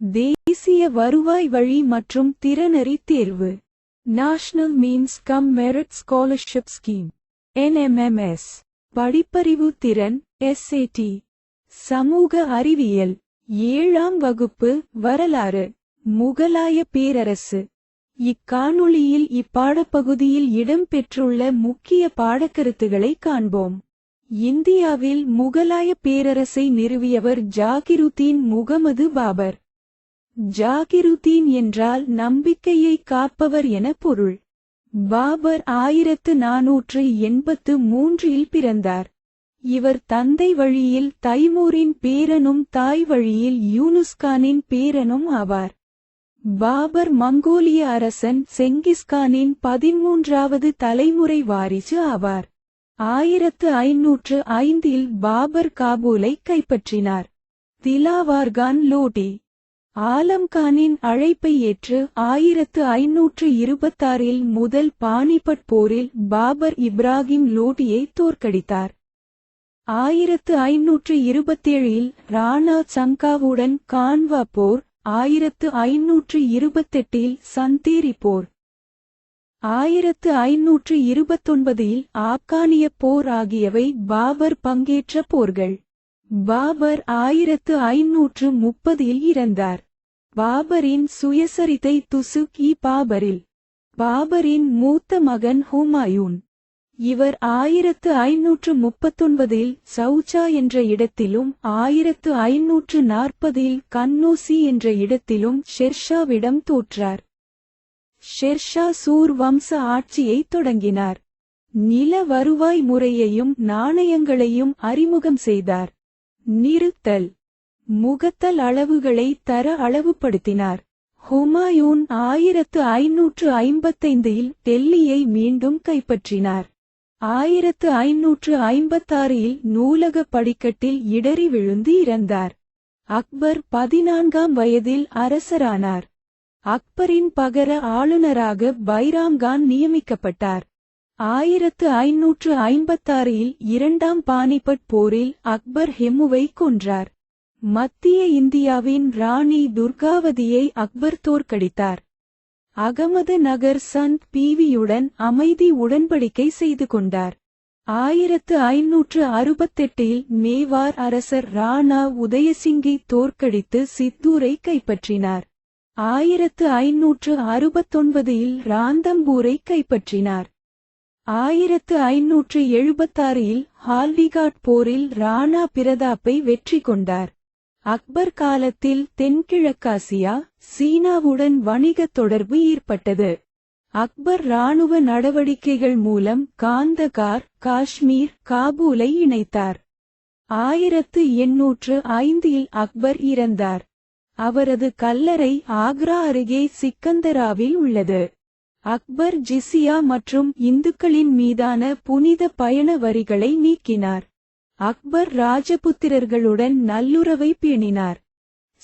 தேசிய வருவாய் வழி மற்றும் திறனறி தேர்வு. National means cum merit scholarship scheme NMMS படிப்பறிவு திறன் எஸ்ஏடி சமூக அறிவியல். ஏழாம் வகுப்பு வரலாறு. முகலாய பேரரசு. இக்காணொளியில் இப்பாடப்பகுதியில் இடம்பெற்றுள்ள முக்கிய பாடக்கருத்துகளை காண்போம். இந்தியாவில் முகலாய பேரரசை நிறுவியவர் ஜாகிருதீன் முகமது பாபர். ஜாகிருதீன் என்றால் நம்பிக்கையை காப்பவர் என பொருள். பாபர் ஆயிரத்து நாநூற்று எண்பத்து மூன்றில் பிறந்தார். இவர் தந்தை வழியில் தைமூரின் பேரனும் தாய் வழியில் யூனுஸ்கானின் பேரனும் ஆவார். பாபர் மங்கோலிய அரசன் செங்கிஸ்கானின் பதிமூன்றாவது தலைமுறை வாரிசு ஆவார். ஆயிரத்து ஐநூற்று ஐந்தில் பாபர் காபூலை கைப்பற்றினார். திலாவார்கான் லோடி. ஆலம்கானின் அழைப்பை ஏற்று ஆயிரத்து ஐநூற்று இருபத்தாறில் முதல் பானிபட் போரில் பாபர் இப்ராஹிம் லோடியை தோற்கடித்தார். ஆயிரத்து ஐநூற்று இருபத்தேழில் ராணா சங்காவுடன் கான்வா போர் ஆயிரத்து ஐநூற்று இருபத்தெட்டில் சந்தேரி போர். ஆயிரத்து ஐநூற்று இருபத்தொன்பதில் ஆப்கானிய போர் ஆகியவை பாபர் பங்கேற்ற போர்கள். பாபர் ஆயிரத்து ஐநூற்று முப்பதில் இறந்தார். பாபரின் சுயசரிதை துசுக் இ பாபரில். பாபரின் மூத்த மகன் ஹுமாயூன். இவர் ஆயிரத்து ஐநூற்று முப்பத்தொன்பதில் சௌச்சா என்ற இடத்திலும் ஆயிரத்து ஐநூற்று நாற்பதில் கன்னூசி என்ற இடத்திலும் ஷெர்ஷாவிடம் தோற்றார். ஷெர்ஷா சூர் வம்ச ஆட்சியை தொடங்கினார். நில வருவாய் முறையையும் நாணயங்களையும் அறிமுகம் செய்தார். நிறுத்தல். முகத்தல் அளவுகளை தர அளவுபடுத்தினார். ஹுமாயூன் ஆயிரத்து ஐநூற்று ஐம்பத்தைந்தில் டெல்லியை மீண்டும் கைப்பற்றினார். ஆயிரத்து ஐநூற்று ஐம்பத்தாறில் நூலக படிக்கட்டில் இடறி விழுந்து இறந்தார். அக்பர் பதினான்காம் வயதில் அரசரானார். அக்பரின் பகர ஆளுநராக பைராம்கான் நியமிக்கப்பட்டார். ஆயிரத்து ஐநூற்று ஐம்பத்தாறில் இரண்டாம் பானிபட் போரில் அக்பர் ஹெமுவை கொன்றார். மத்திய இந்தியாவின் ராணி துர்காவதியை அக்பர் தோற்கடித்தார். அகமது நகர் சந்த் பீவியுடன் அமைதி உடன்படிக்கை செய்து கொண்டார். ஆயிரத்து ஐநூற்று அறுபத்தெட்டில் மேவார் அரசர் ராணா உதயசிங்கை தோற்கடித்து சித்தூரை கைப்பற்றினார். ஆயிரத்து ஐநூற்று அறுபத்தொன்பதில் ராந்தம்பூரை கைப்பற்றினார். ஆயிரத்து ஐநூற்று எழுபத்தாறில் ஹால்விகாட் போரில் ராணா பிரதாப்பை வெற்றி கொண்டார். அக்பர் காலத்தில் தென்கிழக்காசியா சீனாவுடன் வணிகத் தொடர்பு ஏற்பட்டது. அக்பர் இராணுவ நடவடிக்கைகள் மூலம் காந்தகார் காஷ்மீர் காபூலை இணைத்தார். ஆயிரத்து எண்ணூற்று ஐந்தில் அக்பர் இறந்தார். அவரது கல்லறை ஆக்ரா அருகே சிக்கந்தராவில் உள்ளது. அக்பர் ஜிசியா மற்றும் இந்துக்களின் மீதான புனித பயண வரிகளை நீக்கினார். அக்பர் ராஜபுத்திரர்களுடன் நல்லுறவை பேணினார்.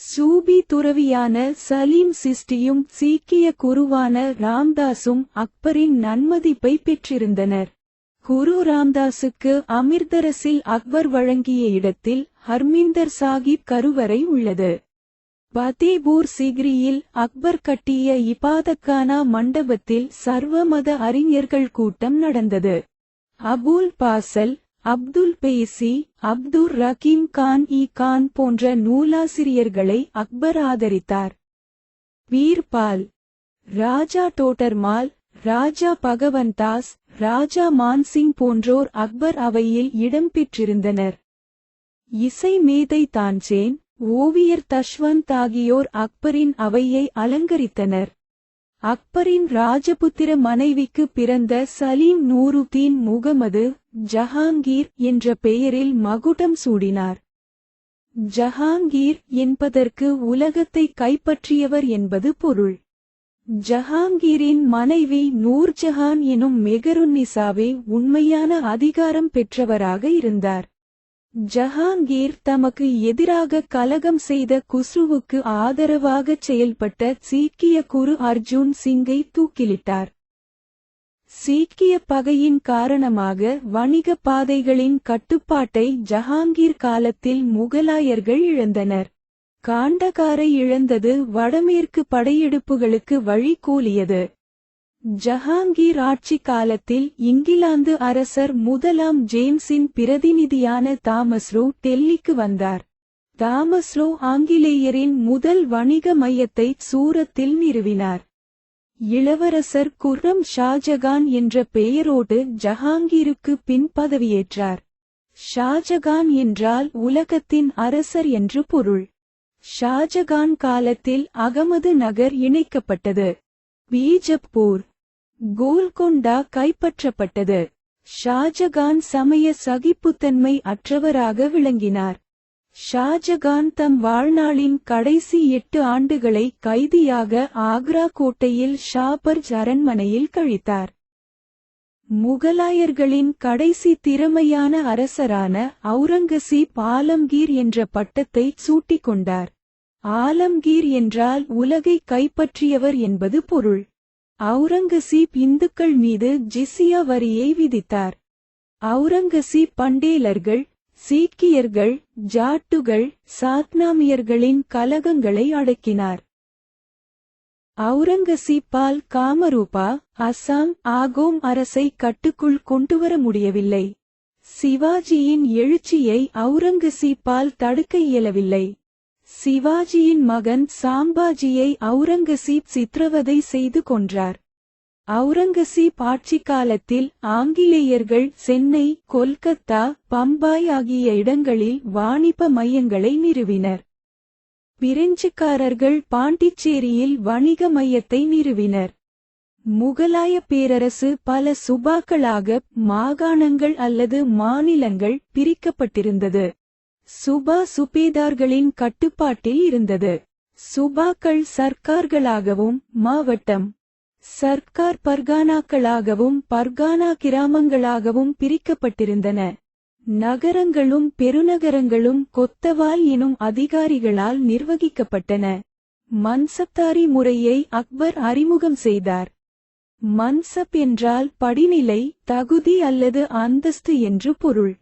சூபி துறவியான சலீம் சிஸ்டியும் சீக்கிய குருவான ராம்தாஸும் அக்பரின் நன்மதிப்பை பெற்றிருந்தனர். குரு ராம்தாஸுக்கு அமிர்தரசில் அக்பர் வழங்கிய இடத்தில் ஹர்மிந்தர் சாகிப் கருவறை உள்ளது. பதேபூர் சிக்ரியில் அக்பர் கட்டிய இபாதக்கானா மண்டபத்தில் சர்வமத அறிஞர்கள் கூட்டம் நடந்தது. அபுல் பாசல் அப்துல் பேசி அப்துர் ரகீம் கான் இ கான் போன்ற நூலாசிரியர்களை அக்பர் ஆதரித்தார். வீர்பால் ராஜா டோட்டர்மால் ராஜா பகவந்தாஸ் ராஜா மான்சிங் போன்றோர் அக்பர் அவையில் இடம்பெற்றிருந்தனர் இசை மேதை தான்சேன் ஓவியர் தஷ்வந்த் ஆகியோர் அக்பரின் அவையை அலங்கரித்தனர். அக்பரின் ராஜபுத்திர மனைவிக்கு பிறந்த சலீம் நூருதீன் முகமது ஜஹாங்கீர் என்ற பெயரில் மகுடம் சூடினார். ஜஹாங்கீர் என்பதற்கு உலகத்தை கைப்பற்றியவர் என்பது பொருள். ஜஹாங்கீரின் மனைவி நூர்ஜஹான் எனும் மெகருன்னிசாவே உண்மையான அதிகாரம் பெற்றவராக இருந்தார். ஜஹாங்கீர் தமக்கு எதிராக கலகம் செய்த குஸ்ருவுக்கு ஆதரவாகச் செயல்பட்ட சீக்கிய குரு அர்ஜுன் சிங்கை தூக்கிலிட்டார். சீக்கிய பகையின் காரணமாக வணிக பாதைகளின் கட்டுப்பாட்டை ஜஹாங்கீர் காலத்தில் முகலாயர்கள் இழந்தனர். காண்டகாரை இழந்தது வடமேற்கு படையெடுப்புகளுக்கு வழி கூலியது. ஜஹாங்கீர் ஆட்சி காலத்தில் இங்கிலாந்து அரசர் முதலாம் ஜேம்ஸின் பிரதிநிதியான தாமஸ்ரோ டெல்லிக்கு வந்தார். தாமஸ்ரோ ஆங்கிலேயரின் முதல் வணிக மையத்தை சூரத்தில் நிறுவினார். இளவரசர் குர்ரம் ஷாஜகான் என்ற பெயரோடு ஜஹாங்கீருக்கு பின் பதவியேற்றார். ஷாஜகான் என்றால் உலகத்தின் அரசர் என்று பொருள். ஷாஜகான் காலத்தில் அகமது நகர் இணைக்கப்பட்டது. பீஜப்பூர் கோல்கொண்டா கைப்பற்றப்பட்டது. ஷாஜகான் சமய சகிப்புத்தன்மை அற்றவராக விளங்கினார். ஷாஜகான் தம் வாழ்நாளின் கடைசி எட்டு ஆண்டுகளை கைதியாக ஆக்ரா கோட்டையில் ஷாபர்ஜ் அரண்மனையில் கழித்தார். முகலாயர்களின் கடைசி திறமையான அரசரான அவுரங்கசீப் ஆலம்கீர் என்ற பட்டத்தை சூட்டிக் கொண்டார் ஆலம்கீர் என்றால் உலகை கைப்பற்றியவர் என்பது பொருள். அவுரங்கசீப் இந்துக்கள் மீது ஜிசியா வரியை விதித்தார். அவுரங்கசீப் பண்டேலர்கள் சீக்கியர்கள் ஜாட்டுகள் சாத்னாமியர்களின் கலகங்களை அடக்கினார். அவுரங்கசீப்பால் காமரூபா அசாம் ஆகோம் அரசை கட்டுக்குள் கொண்டுவர முடியவில்லை. சிவாஜியின் எழுச்சியை அவுரங்கசீப்பால் தடுக்க இயலவில்லை. சிவாஜியின் மகன் சாம்பாஜியை அவுரங்கசீப் சித்திரவதை செய்து கொன்றார். அவுரங்கசீப் ஆட்சி காலத்தில் ஆங்கிலேயர்கள் சென்னை கொல்கத்தா பம்பாய் ஆகிய இடங்களில் வாணிப மையங்களை நிறுவினர். பிரெஞ்சுக்காரர்கள் பாண்டிச்சேரியில் வணிக மையத்தை நிறுவினர். முகலாய பேரரசு பல சுபாக்களாக மாகாணங்கள் அல்லது மாநிலங்கள் பிரிக்கப்பட்டிருந்தது. சுபா சுபேதார்களின் கட்டுப்பாட்டில் இருந்தது. சுபாக்கள் சர்க்கார்களாகவும் மாவட்டம் சர்க்கார் பர்கானாக்களாகவும் பர்கானா கிராமங்களாகவும் பிரிக்கப்பட்டிருந்தன. நகரங்களும் பெருநகரங்களும் கொத்தவால் எனும் அதிகாரிகளால் நிர்வகிக்கப்பட்டன. மன்சப்தாரி முறையை அக்பர் அறிமுகம் செய்தார். மன்சப் என்றால் படிநிலை தகுதி அல்லது அந்தஸ்து என்று பொருள்.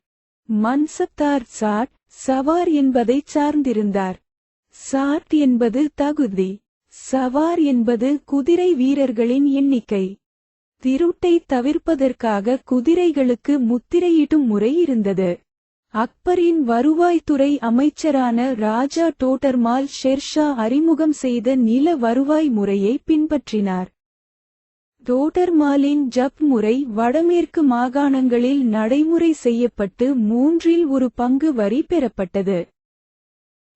மன்சப்தார் சாட் சவார் என்பதைச் சார்ந்திருந்தார். சார்த் என்பது தகுதி சவார் என்பது குதிரை வீரர்களின் எண்ணிக்கை. திருட்டை தவிர்ப்பதற்காக குதிரைகளுக்கு முத்திரையிடும் முறை இருந்தது. அக்பரின் வருவாய்த்துறை அமைச்சரான ராஜா டோட்டர்மால் ஷெர்ஷா அறிமுகம் செய்த நில வருவாய் முறையை பின்பற்றினார். டோட்டர்மாலின் ஜப் முறை வடமேற்கு மாகாணங்களில் நடைமுறை செய்யப்பட்டு மூன்றில் ஒரு பங்கு வரி பெறப்பட்டது.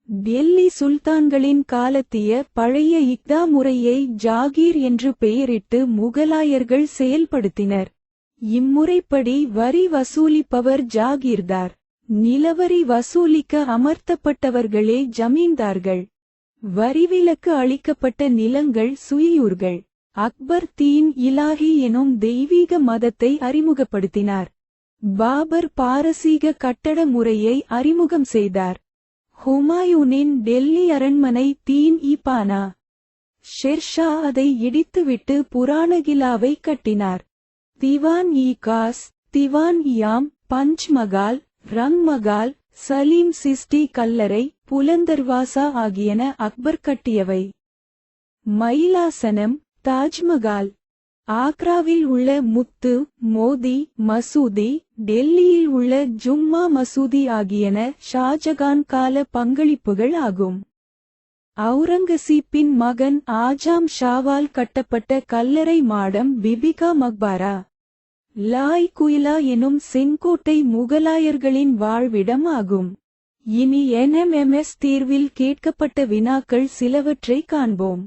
டெல்லி சுல்தான்களின் காலத்திய பழைய இக்தா முறையை ஜாகீர் என்று பெயரிட்டு முகலாயர்கள் செயல்படுத்தினர். இம்முறைப்படி வரி வசூலிப்பவர் ஜாகீர்தார். நிலவரி வசூலிக்க அமர்த்தப்பட்டவர்களே ஜமீன்தார்கள். வரிவிலக்கு அளிக்கப்பட்ட நிலங்கள் சுயியூர்கள். அக்பர் தீன் இலாஹி எனும் தெய்வீக மதத்தை அறிமுகப்படுத்தினார். பாபர் பாரசீக கட்டட முறையை அறிமுகம் செய்தார். ஹுமாயூனின் டெல்லி அரண்மனை தீன் ஈபானா ஷெர்ஷா அதை இடித்துவிட்டு புராணகிலாவை கட்டினார். திவான் இ காஸ் திவான் இயாம் பஞ்ச்மகால் ரங்மகால் சலீம் சிஸ்டி கல்லறை புலந்தர்வாசா ஆகியன அக்பர் கட்டியவை. மயிலாசனம் தாஜ்மகால் ஆக்ராவில் உள்ள முத்து மோதி மசூதி டெல்லியில் உள்ள ஜும்மா மசூதி ஆகியன ஷாஜகான் கால பங்களிப்புகள் ஆகும். அவுரங்கசீப்பின் மகன் ஆஜாம் ஷாவால் கட்டப்பட்ட கல்லறை மாடம் பிபிகா மக்பாரா. லாய் குயிலா எனும் செங்கோட்டை முகலாயர்களின் வாழ்விடம் ஆகும். இனி என்எம்எம்எஸ் தேர்வில் கேட்கப்பட்ட வினாக்கள் சிலவற்றை காண்போம்.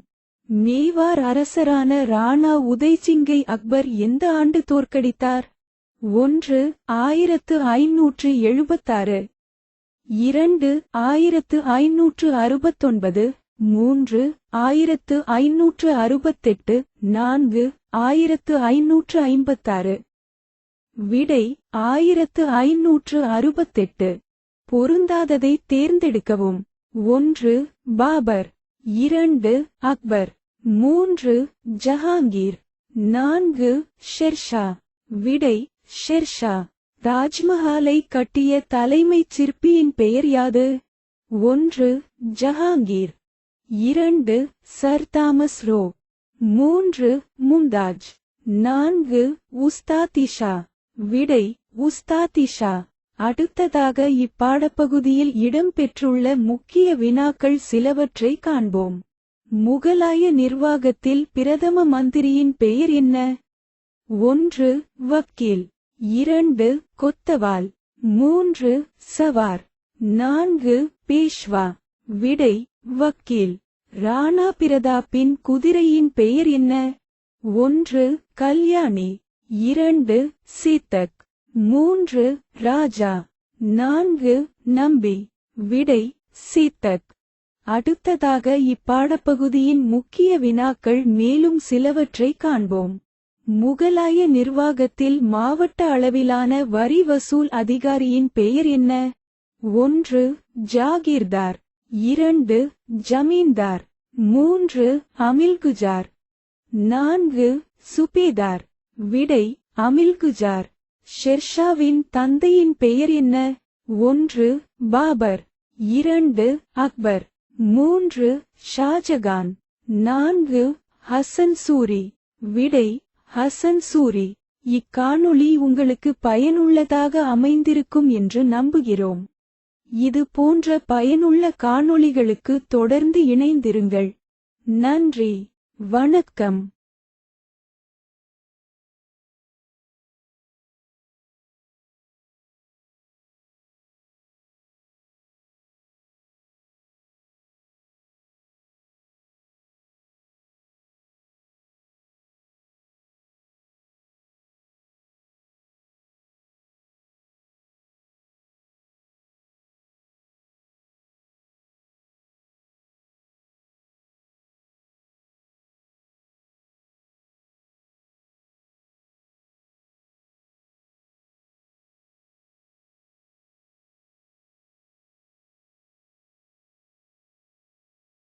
மேவார் அரசரான ராணா உதய்சிங்கை அக்பர் எந்த ஆண்டு தோற்கடித்தார்? ஒன்று ஆயிரத்து ஐநூற்று எழுபத்தாறு. இரண்டு ஆயிரத்து ஐநூற்று அறுபத்தொன்பது. மூன்று ஆயிரத்து ஐநூற்று அறுபத்தெட்டு. நான்கு ஆயிரத்து ஐநூற்று ஐம்பத்தாறு. விடை ஆயிரத்து ஐநூற்று அறுபத்தெட்டு. பொருந்தாததை தேர்ந்தெடுக்கவும். ஒன்று பாபர். இரண்டு அக்பர். மூன்று ஜஹாங்கீர் நான்கு ஷெர்ஷா விடை ஷெர்ஷா. தாஜ்மஹாலை கட்டிய தலைமைச் சிற்பியின் பெயர் யாது? ஒன்று ஜஹாங்கீர் இரண்டு சர் தாமஸ் ரோ மூன்று மும்தாஜ் நான்கு உஸ்தாதிஷா விடை உஸ்தாதிஷா அடுத்ததாக இப்பாடப்பகுதியில் இடம்பெற்றுள்ள முக்கிய வினாக்கள் சிலவற்றை காண்போம். முகலாய நிர்வாகத்தில் பிரதம மந்திரியின் பெயர் என்ன? ஒன்று வக்கீல். இரண்டு கொத்தவால். மூன்று சவார். நான்கு பேஷ்வா. விடை வக்கீல். ராணா பிரதாப்பின் குதிரையின் பெயர் என்ன? ஒன்று கல்யாணி. இரண்டு சீத்தக். மூன்று ராஜா. நான்கு நம்பி. விடை சீத்தக். அடுத்ததாக இப்பாடப்பகுதியின் முக்கிய வினாக்கள் மேலும் சிலவற்றை காண்போம். முகலாய நிர்வாகத்தில் மாவட்ட அளவிலான வரி வசூல் அதிகாரியின் பெயர் என்ன? ஒன்று ஜாகீர்தார். இரண்டு ஜமீன்தார். மூன்று அமில்குஜார். நான்கு சுபேதார். விடை அமில்குஜார். ஷெர்ஷாவின் தந்தையின் பெயர் என்ன? ஒன்று பாபர். இரண்டு அக்பர். மூன்று ஷாஜகான். நான்கு ஹசன் சூரி. விடை ஹசன் சூரி. இக்காணொளி உங்களுக்கு பயனுள்ளதாக அமைந்திருக்கும் என்று நம்புகிறோம். இது போன்ற பயனுள்ள காணொளிகளுக்கு தொடர்ந்து இணைந்திருங்கள். நன்றி. வணக்கம்.